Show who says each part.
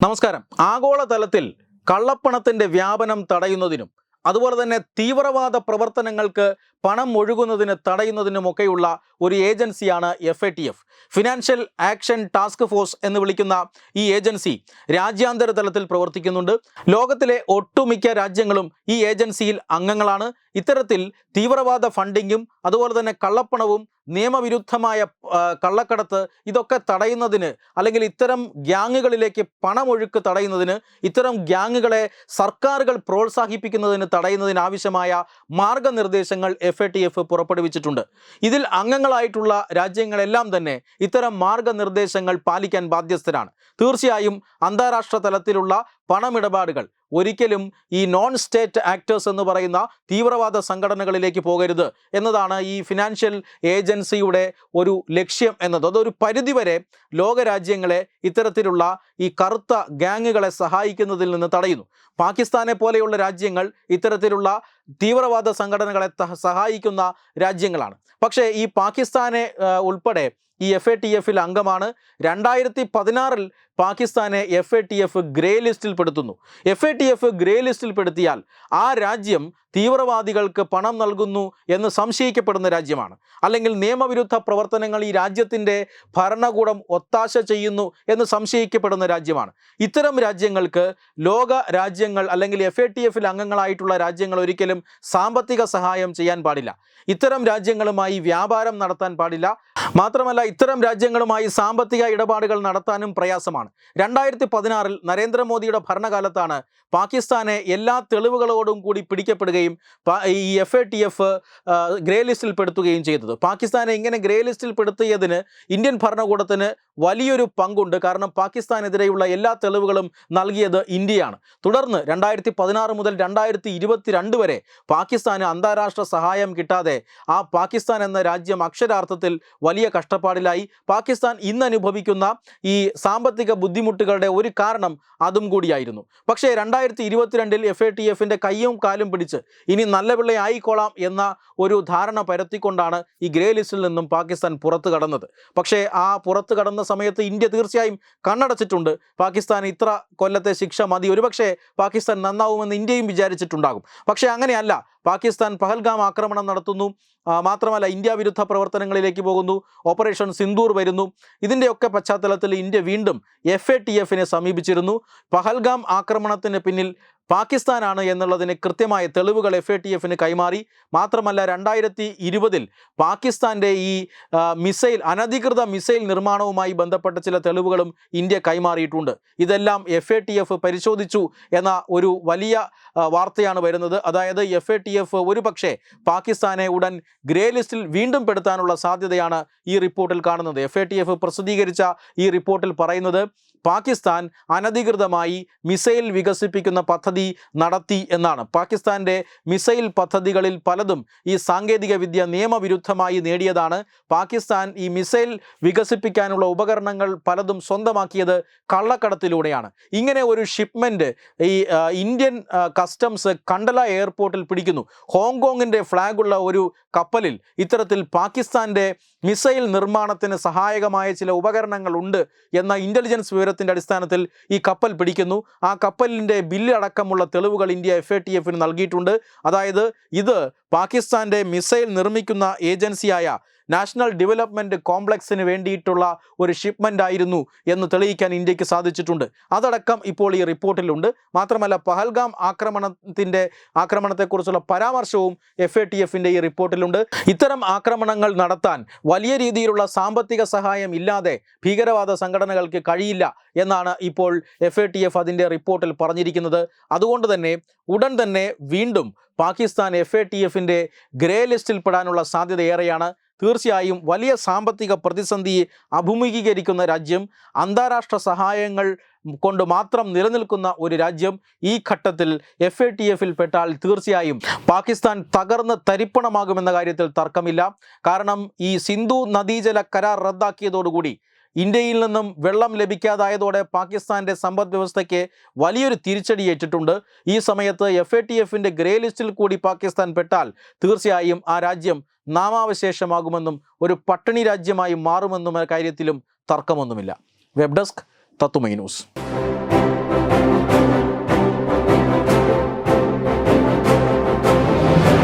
Speaker 1: നമസ്കാരം. ആഗോളതലത്തിൽ കള്ളപ്പണത്തിന്റെ വ്യാപനം തടയുന്നതിനും അതുപോലെ തന്നെ തീവ്രവാദ പ്രവർത്തനങ്ങൾക്ക് പണം ഒഴുകുന്നതിന് തടയുന്നതിനുമൊക്കെയുള്ള ഒരു ഏജൻസിയാണ് F A T F financial action task force എന്ന് വിളിക്കുന്ന ഈ ഏജൻസി രാജ്യാന്തര തലത്തിൽ പ്രവർത്തിക്കുന്നുണ്ട്. ലോകത്തിലെ ഒട്ടുമിക്ക രാജ്യങ്ങളും ഈ ഏജൻസിയിൽ അംഗങ്ങളാണ്. ഇത്തരത്തിൽ തീവ്രവാദ ഫണ്ടിങ്ങും അതുപോലെ തന്നെ കള്ളപ്പണവും നിയമവിരുദ്ധമായ കള്ളക്കടത്ത് ഇതൊക്കെ തടയുന്നതിന് അല്ലെങ്കിൽ ഇത്തരം ഗ്യാങ്ങുകളിലേക്ക് പണമൊഴുക്ക് തടയുന്നതിന് ഇത്തരം ഗ്യാങ്ങുകളെ സർക്കാരുകൾ പ്രോത്സാഹിപ്പിക്കുന്നതിന് തടയുന്നതിന് ആവശ്യമായ മാർഗനിർദ്ദേശങ്ങൾ എഫ് എ ടി എഫ് പുറപ്പെടുവിച്ചിട്ടുണ്ട്. ഇതിൽ അംഗങ്ങളായിട്ടുള്ള രാജ്യങ്ങളെല്ലാം തന്നെ ഇത്തരം മാർഗനിർദ്ദേശങ്ങൾ പാലിക്കാൻ ബാധ്യസ്ഥരാണ്. തീർച്ചയായും അന്താരാഷ്ട്ര തലത്തിലുള്ള പണമിടപാടുകൾ. ഒരിക്കലും ഈ നോൺ സ്റ്റേറ്റ് ആക്ടേഴ്സ് എന്ന് പറയുന്ന തീവ്രവാദ സംഘടനകളിലേക്ക് പോകരുത് എന്നതാണ് ഈ ഫിനാൻഷ്യൽ ഏജൻസിയുടെ ഒരു ലക്ഷ്യം എന്നത്. അതൊരു പരിധിവരെ ലോകരാജ്യങ്ങളെ ഇത്തരത്തിലുള്ള ഈ കറുത്ത ഗ്യാങ്ങുകളെ സഹായിക്കുന്നതിൽ നിന്ന് തടയുന്നു. പാകിസ്ഥാനെ പോലെയുള്ള രാജ്യങ്ങൾ ഇത്തരത്തിലുള്ള തീവ്രവാദ സംഘടനകളെ സഹായിക്കുന്ന രാജ്യങ്ങളാണ്. പക്ഷേ ഈ പാകിസ്ഥാനെ ഉൾപ്പെടെ ഈ എഫ് എ ടി എഫിൽ അംഗമാണ് രണ്ടായിരത്തി പതിനാറിൽ പാകിസ്ഥാനെ F A T F grey ലിസ്റ്റിൽ പെടുത്തുന്നു F A T F grey ലിസ്റ്റിൽ പെടുത്തിയാൽ ആ രാജ്യം തീവ്രവാദികൾക്ക് പണം നൽകുന്നു എന്ന് സംശയിക്കപ്പെടുന്ന രാജ്യമാണ്. അല്ലെങ്കിൽ നിയമവിരുദ്ധ പ്രവർത്തനങ്ങൾ ഈ രാജ്യത്തിന്റെ ഭരണകൂടം ഒത്താശ ചെയ്യുന്നു എന്ന് സംശയിക്കപ്പെടുന്ന രാജ്യമാണ്. ഇത്തരം രാജ്യങ്ങൾക്ക് ലോക രാജ്യങ്ങൾ അല്ലെങ്കിൽ എഫ് എ ടി എഫിൽ അംഗങ്ങളായിട്ടുള്ള രാജ്യങ്ങൾ ഒരിക്കലും സാമ്പത്തിക സഹായം ചെയ്യാൻ പാടില്ല. ഇത്തരം രാജ്യങ്ങളുമായി വ്യാപാരം നടത്താൻ പാടില്ല. മാത്രമല്ല ഇത്തരം രാജ്യങ്ങളുമായി സാമ്പത്തിക ഇടപാടുകൾ നടത്താനും പ്രയാസമാണ്. രണ്ടായിരത്തി പതിനാറിൽ നരേന്ദ്രമോദിയുടെ ഭരണകാലത്താണ് പാകിസ്ഥാനെ എല്ലാ തെളിവുകളോടും കൂടി പിടിക്കപ്പെടുകയും പാ- ഈ F A T F grey ലിസ്റ്റിൽ പെടുത്തുകയും ചെയ്തത്. പാകിസ്ഥാനെ ഇങ്ങനെ ഗ്രേ ലിസ്റ്റിൽ പെടുത്തിയതിന് ഇന്ത്യൻ ഭരണകൂടത്തിന് വലിയൊരു പങ്കുണ്ട്. കാരണം പാകിസ്ഥാനെതിരെയുള്ള എല്ലാ തെളിവുകളും നൽകിയത് ഇന്ത്യയാണ്. തുടർന്ന് രണ്ടായിരത്തി പതിനാറ് മുതൽ രണ്ടായിരത്തി ഇരുപത്തിരണ്ട് വരെ പാകിസ്ഥാന് അന്താരാഷ്ട്ര സഹായം കിട്ടാതെ ആ പാകിസ്ഥാൻ എന്ന രാജ്യം അക്ഷരാർത്ഥത്തിൽ വലിയ കഷ്ടപ്പാടിലായി. പാകിസ്ഥാൻ ഇന്ന് അനുഭവിക്കുന്ന ഈ സാമ്പത്തിക ബുദ്ധിമുട്ടുകളുടെ ഒരു കാരണം അതും കൂടിയായിരുന്നു. പക്ഷേ രണ്ടായിരത്തി ഇരുപത്തിരണ്ടിൽ എഫ് എ ടി എഫിന്റെ കയ്യും കാലും പിടിച്ച് ഇനി നല്ല പിള്ളை എന്ന ഒരു ധാരണ പരത്തിക്കൊണ്ടാണ് ഈ ഗ്രേ ലിസ്റ്റിൽ നിന്നും പാകിസ്ഥാൻ പുറത്തു കടന്നത്. പക്ഷേ ആ പുറത്തു കടന്ന സമയത്ത് ഇന്ത്യ തീർച്ചയായും കണ്ണടച്ചിട്ടുണ്ട്. പാകിസ്ഥാൻ ഇത്ര കൊല്ലത്തെ ശിക്ഷ മതി. ഒരുപക്ഷെ പാകിസ്ഥാൻ നന്നാവുമെന്ന് ഇന്ത്യയും വിചാരിച്ചിട്ടുണ്ടാകും. പക്ഷേ അങ്ങനെയല്ല. പാകിസ്ഥാൻ പഹൽഗാം ആക്രമണം നടത്തുന്നു. മാത്രമല്ല ഇന്ത്യ വിരുദ്ധ പ്രവർത്തനങ്ങളിലേക്ക് പോകുന്നു. ഓപ്പറേഷൻ സിന്ദൂർ വരുന്നു. ഇതിന്റെയൊക്കെ പശ്ചാത്തലത്തിൽ ഇന്ത്യ വീണ്ടും എഫ് എ ടി എഫിനെ സമീപിച്ചിരുന്നു. പഹൽഗാം ആക്രമണത്തിന് പിന്നിൽ പാകിസ്ഥാനാണ് എന്നുള്ളതിന് കൃത്യമായ തെളിവുകൾ എഫ് എ ടി എഫിന് കൈമാറി. മാത്രമല്ല രണ്ടായിരത്തി ഇരുപതിൽ പാകിസ്ഥാന്റെ ഈ മിസൈൽ അനധികൃത മിസൈൽ നിർമ്മാണവുമായി ബന്ധപ്പെട്ട ചില തെളിവുകളും ഇന്ത്യ കൈമാറിയിട്ടുണ്ട്. ഇതെല്ലാം എഫ് എ ടി എഫ് പരിശോധിച്ചു എന്ന ഒരു വലിയ വാർത്തയാണ് വരുന്നത്. അതായത് എഫ് എ ടി എഫ് ഒരു പക്ഷേ പാകിസ്ഥാനെ ഉടൻ ഗ്രേ ലിസ്റ്റിൽ വീണ്ടും പെടുത്താനുള്ള സാധ്യതയാണ് ഈ റിപ്പോർട്ടിൽ കാണുന്നത്. എഫ് എ ടി എഫ് പ്രസിദ്ധീകരിച്ച ഈ റിപ്പോർട്ടിൽ പറയുന്നത് പാകിസ്ഥാൻ അനധികൃതമായി മിസൈൽ വികസിപ്പിക്കുന്ന പദ്ധതി നടത്തി എന്നാണ്. പാകിസ്ഥാന്റെ മിസൈൽ പദ്ധതികളിൽ പലതും ഈ സാങ്കേതിക വിദ്യ നിയമവിരുദ്ധമായി നേടിയതാണ്. പാകിസ്ഥാൻ ഈ മിസൈൽ വികസിപ്പിക്കാനുള്ള ഉപകരണങ്ങൾ പലതും സ്വന്തമാക്കിയത് കള്ളക്കടത്തിലൂടെയാണ്. ഇങ്ങനെ ഒരു ഷിപ്മെന്റ് ഈ ഇന്ത്യൻ കസ്റ്റംസ് കണ്ടല എയർപോർട്ടിൽ പിടിക്കുന്നു. ഹോങ്കോങ്ങിന്റെ ഫ്ലാഗുള്ള ഒരു കപ്പലിൽ ഇത്തരത്തിൽ പാകിസ്ഥാന്റെ മിസൈൽ നിർമ്മാണത്തിന് സഹായകമായ ചില ഉപകരണങ്ങളുണ്ട് എന്ന ഇന്റലിജൻസ് വിവരത്തിന്റെ അടിസ്ഥാനത്തിൽ ഈ കപ്പൽ പിടിക്കുന്നു. ആ കപ്പലിന്റെ ബില്ല് അടക്കമുള്ള തെളിവുകൾ ഇന്ത്യ എഫ് എ ടി എഫിന് നൽകിയിട്ടുണ്ട്. അതായത് ഇത് പാകിസ്ഥാന്റെ മിസൈൽ നിർമ്മിക്കുന്ന ഏജൻസിയായ നാഷണൽ ഡെവലപ്മെന്റ് കോംപ്ലക്സിന് വേണ്ടിയിട്ടുള്ള ഒരു ഷിപ്മെന്റ് ആയിരുന്നു എന്ന് തെളിയിക്കാൻ ഇന്ത്യയ്ക്ക് സാധിച്ചിട്ടുണ്ട്. അതടക്കം ഇപ്പോൾ ഈ റിപ്പോർട്ടിലുണ്ട്. മാത്രമല്ല പഹൽഗാം ആക്രമണത്തിന്റെ ആക്രമണത്തെക്കുറിച്ചുള്ള പരാമർശവും എഫ് എ ടി എഫിന്റെ ഈ റിപ്പോർട്ടിലുണ്ട്. ഇത്തരം ആക്രമണങ്ങൾ നടത്താൻ വലിയ രീതിയിലുള്ള സാമ്പത്തിക സഹായം ഇല്ലാതെ ഭീകരവാദ സംഘടനകൾക്ക് കഴിയില്ല എന്നാണ് ഇപ്പോൾ എഫ് എ ടി എഫ് അതിന്റെ റിപ്പോർട്ടിൽ പറഞ്ഞിരിക്കുന്നത്. അതുകൊണ്ട് തന്നെ ഉടൻ തന്നെ വീണ്ടും പാകിസ്ഥാൻ എഫ് എ ടി എഫിന്റെ ഗ്രേ ലിസ്റ്റിൽ പെടാനുള്ള സാധ്യത ഏറെയാണ്. തീർച്ചയായും വലിയ സാമ്പത്തിക പ്രതിസന്ധിയെ അഭിമുഖീകരിക്കുന്ന രാജ്യം അന്താരാഷ്ട്ര സഹായങ്ങൾ കൊണ്ട് മാത്രം നിലനിൽക്കുന്ന ഒരു രാജ്യം ഈ ഘട്ടത്തിൽ എഫ് എ ടി എഫിൽ പെട്ടാൽ തീർച്ചയായും പാകിസ്ഥാൻ തകർന്ന് തരിപ്പണമാകുമെന്ന കാര്യത്തിൽ തർക്കമില്ല. കാരണം ഈ സിന്ധു നദീജല കരാർ റദ്ദാക്കിയതോടുകൂടി ഇന്ത്യയിൽ നിന്നും വെള്ളം ലഭിക്കാതായതോടെ പാകിസ്ഥാന്റെ സമ്പദ് വ്യവസ്ഥയ്ക്ക് വലിയൊരു തിരിച്ചടി ഏറ്റിട്ടുണ്ട്. ഈ സമയത്ത് എഫ് എ ടി എഫിന്റെ ഗ്രേ ലിസ്റ്റിൽ കൂടി പാകിസ്ഥാൻ പെട്ടാൽ തീർച്ചയായും ആ രാജ്യം നാമാവശേഷമാകുമെന്നും ഒരു പട്ടിണി രാജ്യമായി മാറുമെന്നും കാര്യത്തിലും തർക്കമൊന്നുമില്ല. വെബ് ഡെസ്ക് തത്തുമൈ ന്യൂസ്.